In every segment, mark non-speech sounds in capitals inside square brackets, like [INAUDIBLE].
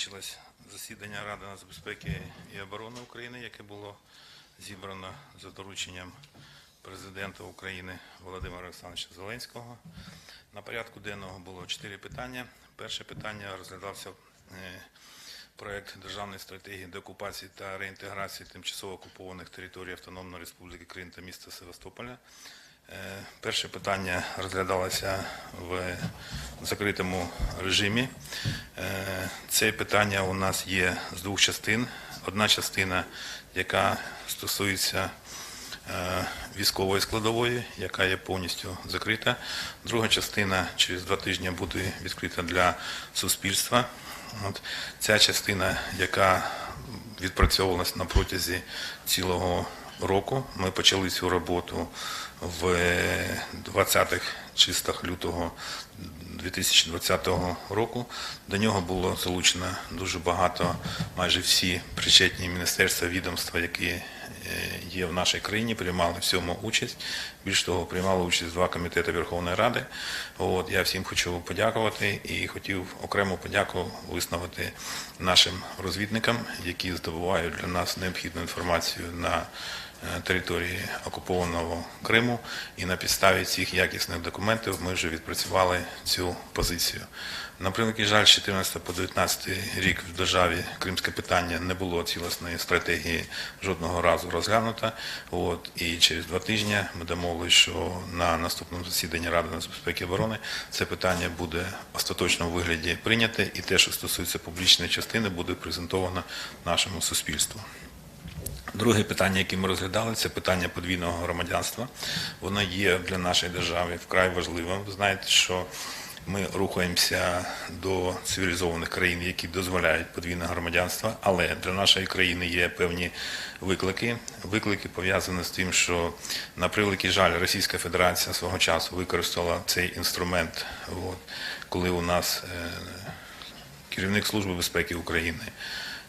закінчилось засідання Ради нацбезпеки і оборони України, яке було зібрано за дорученням президента України Володимира Олександровича Зеленського. На порядку денного було чотири питання. Перше питання розглядався е, проект державної стратегії деокупації та реінтеграції тимчасово окупованих територій Автономної Республіки Крим та міста Севастополя. Е, Перше питання розглядалося в закритому режимі. Це питання у нас є з двох частин. Одна частина, яка стосується е, військової складової, яка є повністю закрита. Друга частина через два тижні буде відкрита для суспільства. От ця частина, яка відпрацьовувалась на протязі цілого року. Ми почали цю роботу в 20-х числах лютого 2020 року. До нього було залучено дуже багато, майже всі причетні міністерства, відомства, які е, є в нашій країні, приймали в цьому участь. Більш того, приймали участь два комітети Верховної Ради. От, я всім хочу подякувати і хотів окрему подяку висловити нашим розвідникам, які здобувають для нас необхідну інформацію на території окупованого Криму. І на підставі цих якісних документів ми вже відпрацювали цю позицію. На превеликий жаль, з 14 по 19 рік в державі кримське питання не було цілісної стратегії жодного разу розглянуто. От, і через два тижні ми домовилися, що на наступному засіданні Ради нацбезпеки і оборони це питання буде в остаточному вигляді прийняте, і те, що стосується публічної частини, буде презентовано нашому суспільству. Друге питання, яке ми розглядали, це питання подвійного громадянства. Воно є для нашої держави вкрай важливим. Ви знаєте, що ми рухаємося до цивілізованих країн, які дозволяють подвійне громадянство, але для нашої країни є певні виклики. Виклики пов'язані з тим, що на превеликий жаль Російська Федерація свого часу використала цей інструмент, от, коли у нас е, керівник Служби безпеки України,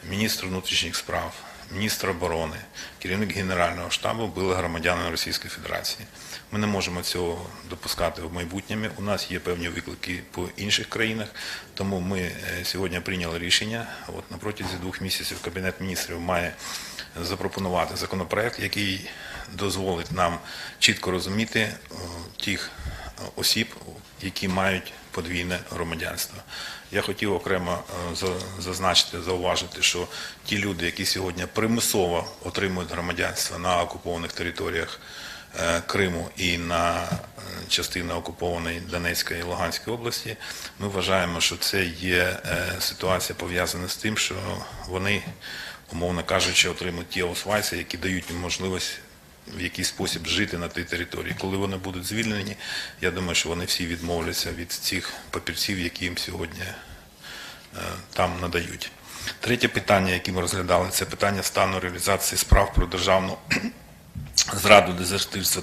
міністр внутрішніх справ, міністр оборони, керівник Генерального штабу були громадянами Російської Федерації. Ми не можемо цього допускати в майбутньому. У нас є певні виклики по інших країнах, тому ми е, сьогодні прийняли рішення. От на протязі двох місяців Кабінет міністрів має запропонувати законопроект, який дозволить нам чітко розуміти е, тих осіб, які мають подвійне громадянство. Я хотів окремо е, зазначити, зауважити, що ті люди, які сьогодні примусово отримують громадянство на окупованих територіях е, Криму і на е, частини окупованої Донецької і Луганської області, ми вважаємо, що це є е, ситуація пов'язана з тим, що вони, умовно кажучи, отримують ті освайси, які дають їм можливість в якийсь спосіб жити на тій території. Коли вони будуть звільнені, я думаю, що вони всі відмовляться від цих папірців, які їм сьогодні е, там надають. Третє питання, яке ми розглядали, це питання стану реалізації справ про державну [CLEARS THROAT] зраду, дезертирство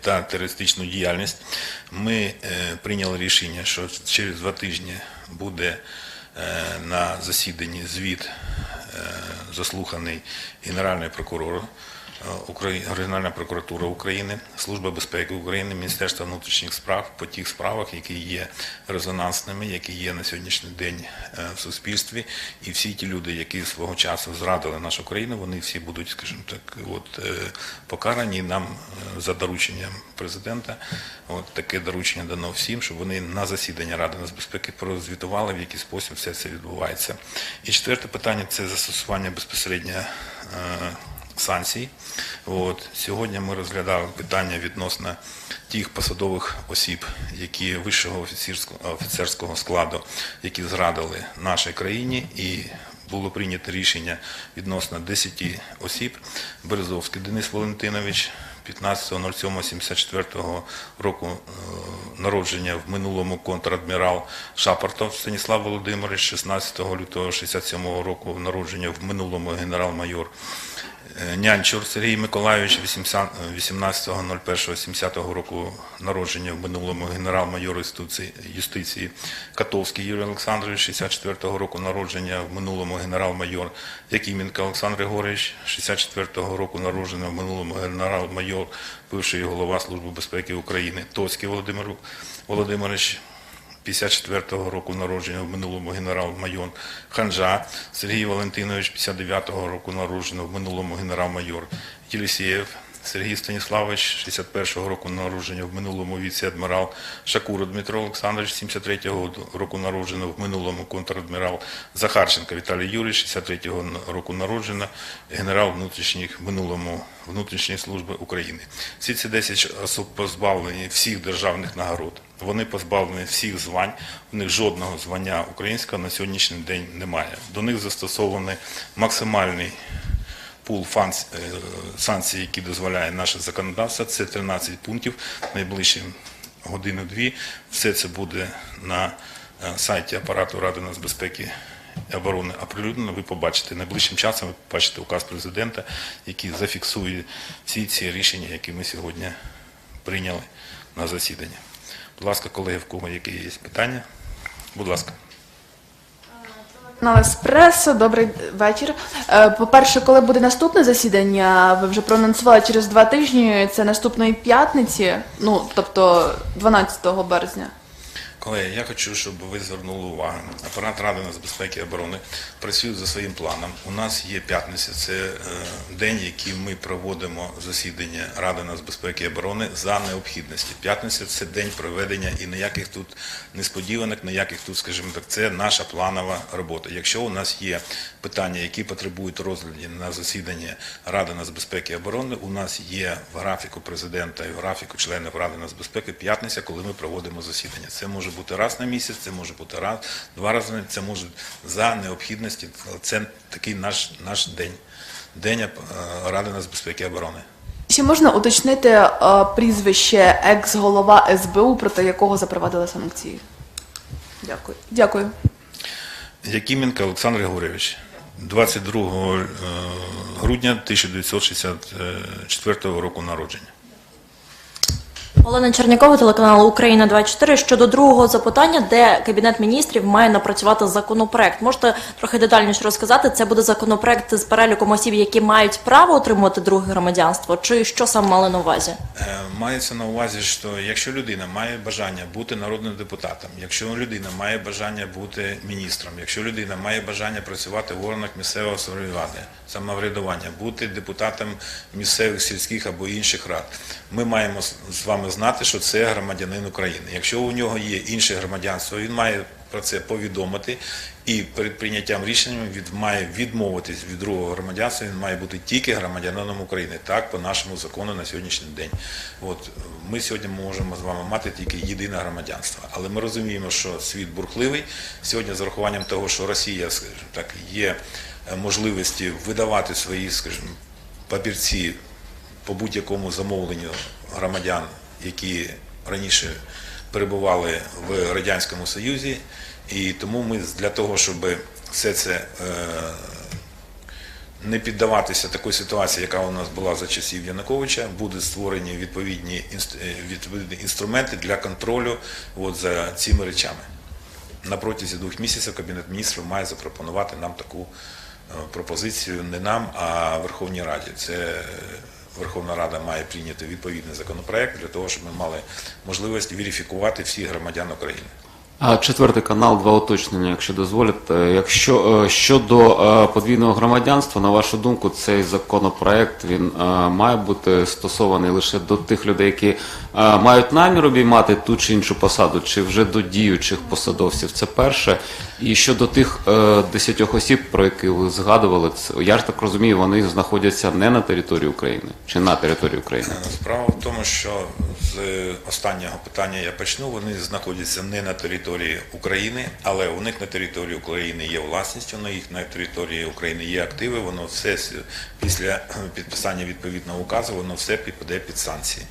та, терористичну діяльність. Ми е, прийняли рішення, що через два тижні буде е, на засіданні звіт заслуханий Генеральний прокурор. Е, Украї- прокуратура України, Служба безпеки України, Міністерство внутрішніх справ по тих справах, які є резонансними, які є на сьогоднішній день е, в суспільстві, і всі ті люди, які свого часу зрадили нашу країну, вони всі будуть, скажімо так, от е, покарані нам за дорученням президента. От таке доручення дано всім, щоб вони на засідання Ради нацбезпеки прозвітували, в який спосіб все це відбувається. І четверте питання це застосування безпосередньо. Санкцій. От, сьогодні ми розглядали питання відносно тих посадових осіб, які вищого офіцерського, складу, які зрадили нашій країні, і було прийнято рішення відносно 10 осіб. Березовський Денис Валентинович, 15.07.74 року е, народження в минулому контрадмірал Шапортов Станіслав Володимирович, 16 лютого 67 року народження в минулому генерал-майор Нянчур Сергій Миколайович, 18.01.70 року народження в минулому генерал-майор юстиції-. Катовський Юрій Олександрович, 64 року народження в минулому генерал-майор. Якименко Олександр Григорович, 64 року народження в минулому генерал-майор, бивший голова Служби безпеки України. Тоцький Володимир Володимирович, 54-го року народження в минулому генерал-майор Ханжа, Сергій Валентинович 59-го року народження в минулому генерал-майор Єлісєєв, Сергій Станіславович 61-го року народження в минулому віце-адмірал Шакура Дмитро Олександрович 73-го року народження в минулому контр-адмірал Захарченко Віталій Юрійович 63-го року народження генерал внутрішніх минулому внутрішньої служби України. Всі ці 10 осіб позбавлені всіх державних нагород. Вони позбавлені всіх звань. У них жодного звання українського на сьогоднішній день немає. До них застосований максимальний пул е, санкцій, які дозволяє наше законодавство. Це 13 пунктів. Найближчі годину-дві. Все це буде на е, сайті апарату Ради нацбезпеки і оборони оприлюднено. Ви побачите найближчим часом. Ви побачите указ президента, який зафіксує всі ці рішення, які ми сьогодні прийняли на засідання. Будь ласка, колеги, в кого які є питання? Будь ласка. На Еспресо, добрий вечір. Е, По-перше, коли буде наступне засідання, ви вже проанонсували через два тижні, це наступної п'ятниці, ну тобто 12 березня. Колеги, я хочу, щоб ви звернули увагу. Апарат Ради нацбезпеки і оборони працює за своїм планом. У нас є п'ятниця, це е, день, який ми проводимо засідання Ради нацбезпеки і оборони за необхідності. П'ятниця це день проведення і ніяких тут несподіванок, ніяких тут, скажімо так, це наша планова робота. Якщо у нас є питання, які потребують розгляду на засідання Ради нацбезпеки і оборони, у нас є в графіку президента і в графіку членів Ради нацбезпеки п'ятниця, коли ми проводимо засідання. Це може бути раз на місяць, це може бути раз, два рази, на це може за необхідності. Це такий наш, наш день, день е, Ради нацбезпеки і оборони. Чи можна уточнити е, прізвище екс-голова СБУ, проти якого запровадили санкції? Дякую. Дякую. Якименко Олександр Григорьович, 22 е, грудня 1964 року народження. Олена Чернякова, телеканал Україна 24 щодо другого запитання, де кабінет міністрів має напрацювати законопроект. Можете трохи детальніше розказати? Це буде законопроект з переліком осіб, які мають право отримувати друге громадянство, чи що саме мали на увазі? Е, Мається на увазі, що якщо людина має бажання бути народним депутатом, якщо людина має бажання бути міністром, якщо людина має бажання працювати в органах місцевого самоврядування, самоврядування, бути депутатом місцевих сільських або інших рад, ми маємо з вами знати, що це громадянин України. Якщо у нього є інше громадянство, він має про це повідомити і перед прийняттям рішення він має відмовитись від другого громадянства. Він має бути тільки громадянином України. Так, по нашому закону на сьогоднішній день. От ми сьогодні можемо з вами мати тільки єдине громадянство. Але ми розуміємо, що світ бурхливий. Сьогодні з урахуванням того, що Росія, скажімо так, є е, можливості видавати свої, скажімо, папірці по будь-якому замовленню громадян, які раніше перебували в Радянському Союзі. І тому ми для того, щоб все це е, не піддаватися такій ситуації, яка у нас була за часів Януковича, будуть створені е, відповідні інструменти для контролю от, за цими речами. На протязі двох місяців Кабінет міністрів має запропонувати нам таку е, пропозицію не нам, а Верховній Раді. Це Верховна Рада має прийняти відповідний законопроект для того, щоб ми мали можливість верифікувати всіх громадян України. А четвертий канал, два уточнення, якщо дозволите. Якщо е, щодо е, подвійного громадянства, на вашу думку, цей законопроект він е, має бути стосований лише до тих людей, які е, мають намір обіймати ту чи іншу посаду, чи вже до діючих посадовців. Це перше. І щодо тих е, десятьох осіб, про які ви згадували, це я ж так розумію, вони знаходяться не на території України чи на території України. Справа в тому, що з останнього питання я почну. Вони знаходяться не на території України, але у них на території України є власність, у них на території України є активи. Воно все після [CLEARS THROAT] підписання відповідного указу, воно все підпаде під санкції.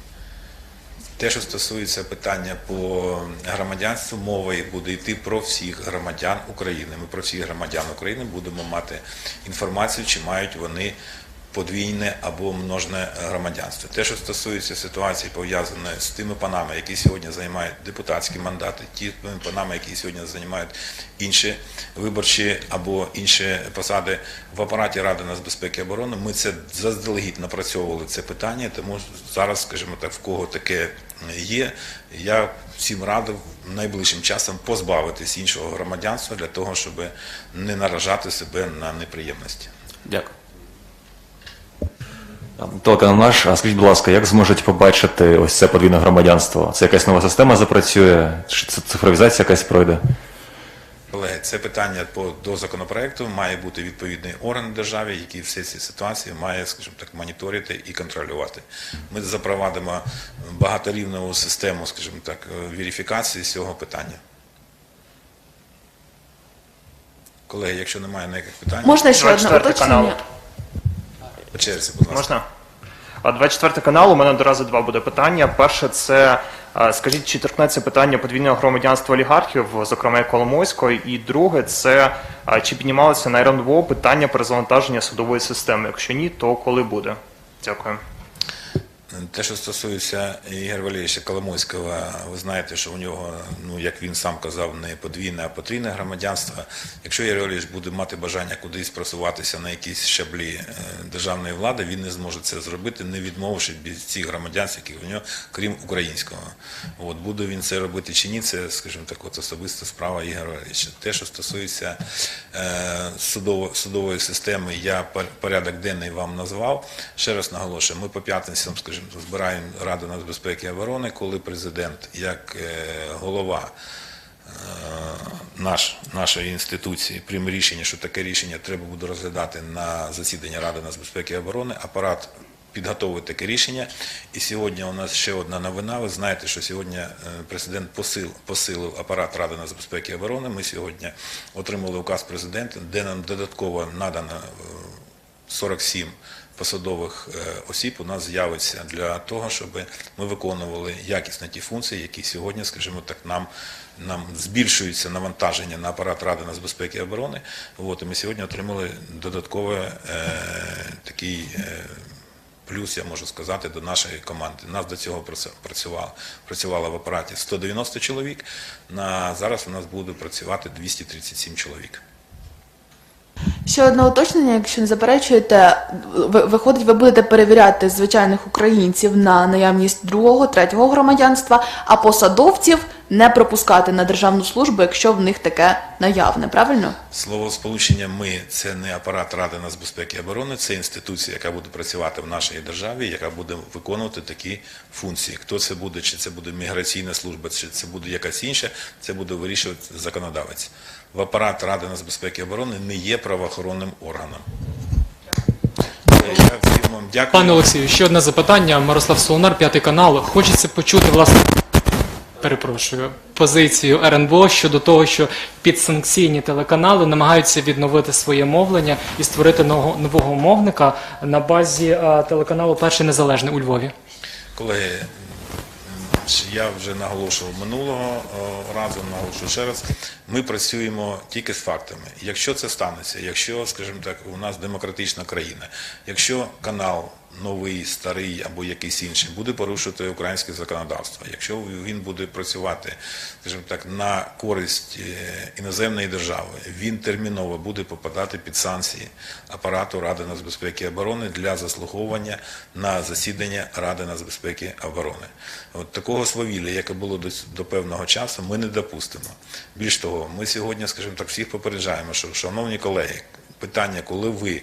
Те, що стосується питання по громадянству, мова буде йти про всіх громадян України. Ми про всіх громадян України будемо мати інформацію, чи мають вони подвійне або множне громадянство. Те, що стосується ситуації, пов'язаної з тими панами, які сьогодні займають депутатські мандати, ті панами, які сьогодні займають інші виборчі або інші посади в апараті Ради нацбезпеки і оборони, ми це заздалегідь напрацьовували це питання, тому зараз, скажімо так, в кого таке є. Я всім радив найближчим часом позбавитись іншого громадянства для того, щоб не наражати себе на неприємності. Дякую. Телеканал наш, а скажіть, будь ласка, як зможуть побачити ось це подвійне громадянство? Це якась нова система запрацює? Чи це цифровізація якась пройде? Колеги, це питання по до законопроекту. Має бути відповідний орган в державі, який всі ці ситуації має, скажімо так, моніторити і контролювати. Ми запровадимо багаторівневу систему, скажімо так, е, верифікації з цього питання. Колеги, якщо немає ніяких питань, Можна ще одне 24 уточнення? По черзі, будь ласка. Можна? А 24 канал, у мене одразу два буде питання. Перше, це скажіть, чи торкнеться питання подвійного громадянства олігархів, зокрема і Коломойського, і друге, це чи піднімалося на РНВО питання перезавантаження судової системи? Якщо ні, то коли буде? Дякую. Те, що стосується Ігоря Валерійовича Коломойського, ви знаєте, що у нього, ну як він сам казав, не подвійне, а потрійне громадянство. Якщо Ігор Валерійович буде мати бажання кудись просуватися на якісь щаблі е, державної влади, він не зможе це зробити, не відмовивши від цих громадянств, які у нього, крім українського. От буде він це робити чи ні, це, скажімо так, от особиста справа Ігоря Валерійовича. Те, що стосується е, судово, судової системи, я порядок денний вам назвав. Ще раз наголошую, ми по п'ятницям, скажімо, збираємо Раду нацбезпеки і оборони, коли президент, як е, голова е, наш, нашої інституції прийме рішення, що таке рішення треба буде розглядати на засіданні Ради нацбезпеки і оборони, апарат підготовить таке рішення. І сьогодні у нас ще одна новина. Ви знаєте, що сьогодні е, президент посил, посилив апарат Ради нацбезпеки і оборони. Ми сьогодні отримали указ президента, де нам додатково надано е, 47 посадових е, осіб у нас з'явиться для того, щоб ми виконували якісно ті функції, які сьогодні, скажімо так, нам, нам збільшується навантаження на апарат Ради нацбезпеки і оборони. От, і ми сьогодні отримали додатковий е, такий е, плюс, я можу сказати, до нашої команди. Нас до цього працювало, працювало в апараті 190 чоловік, на, зараз у нас буде працювати 237 чоловік. Ще одне уточнення, якщо не заперечуєте, ви- виходить, ви будете перевіряти звичайних українців на наявність другого, третього громадянства, а посадовців не пропускати на державну службу, якщо в них таке наявне, правильно? Слово сполучення ми це не апарат Ради нацбезпеки і оборони, це інституція, яка буде працювати в нашій державі, яка буде виконувати такі функції. Хто це буде, чи це буде міграційна служба, чи це буде якась інша, це буде вирішувати законодавець. В апарат Ради нацбезпеки і оборони не є правоохоронним органом. Е, Я всім вам дякую. Пане Олексію, ще одне запитання. Мирослав Солонар, п'ятий канал. Хочеться почути, власне, перепрошую, позицію РНБО щодо того, що підсанкційні телеканали намагаються відновити своє мовлення і створити нового, нового мовника на базі телеканалу Перший Незалежний у Львові. Колеги, я вже наголошував минулого разу, наголошую ще раз. Ми працюємо тільки з фактами. Якщо це станеться, якщо, скажімо так, у нас демократична країна, якщо канал новий, старий або якийсь інший буде порушувати українське законодавство, якщо він буде працювати, скажімо так, на користь е, іноземної держави, він терміново буде попадати під санкції апарату Ради нацбезпеки і оборони для заслуговування на засідання Ради нацбезпеки і оборони. От такого свавілля, яке було до, до певного часу, ми не допустимо. Більш того, ми сьогодні, скажімо так, всіх попереджаємо, що, шановні колеги, питання, коли ви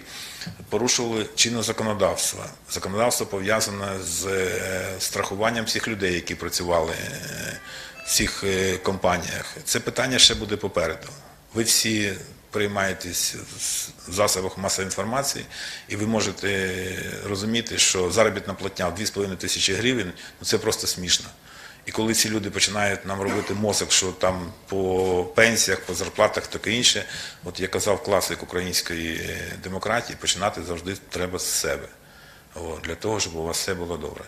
порушували чинне законодавство, законодавство пов'язане з е, страхуванням всіх людей, які працювали е, в цих е, компаніях, це питання ще буде попереду. Ви всі приймаєтесь в засобах масової інформації, і ви можете розуміти, що заробітна платня в 2,5 тисячі гривень ну це просто смішно. І коли ці люди починають нам робити мозок, що там по пенсіях, по зарплатах, таке інше, от я казав класик української е, демократії, починати завжди треба з себе. От, для того, щоб у вас все було добре.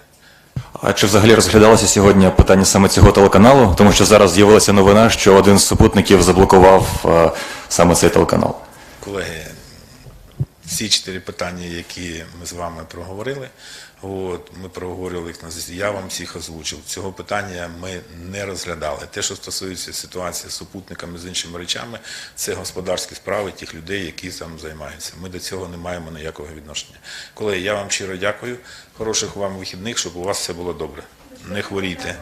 А чи взагалі розглядалося сьогодні питання саме цього телеканалу? Тому що зараз з'явилася новина, що один з супутників заблокував е, саме цей телеканал. Колеги, всі чотири питання, які ми з вами проговорили, от, ми проговорили їх на засіданні. Я вам всіх озвучив. Цього питання ми не розглядали. Те, що стосується ситуації з супутниками, з іншими речами, це господарські справи тих людей, які там займаються. Ми до цього не маємо ніякого відношення. Колеги, я вам щиро дякую. Хороших вам вихідних, щоб у вас все було добре. не хворійте.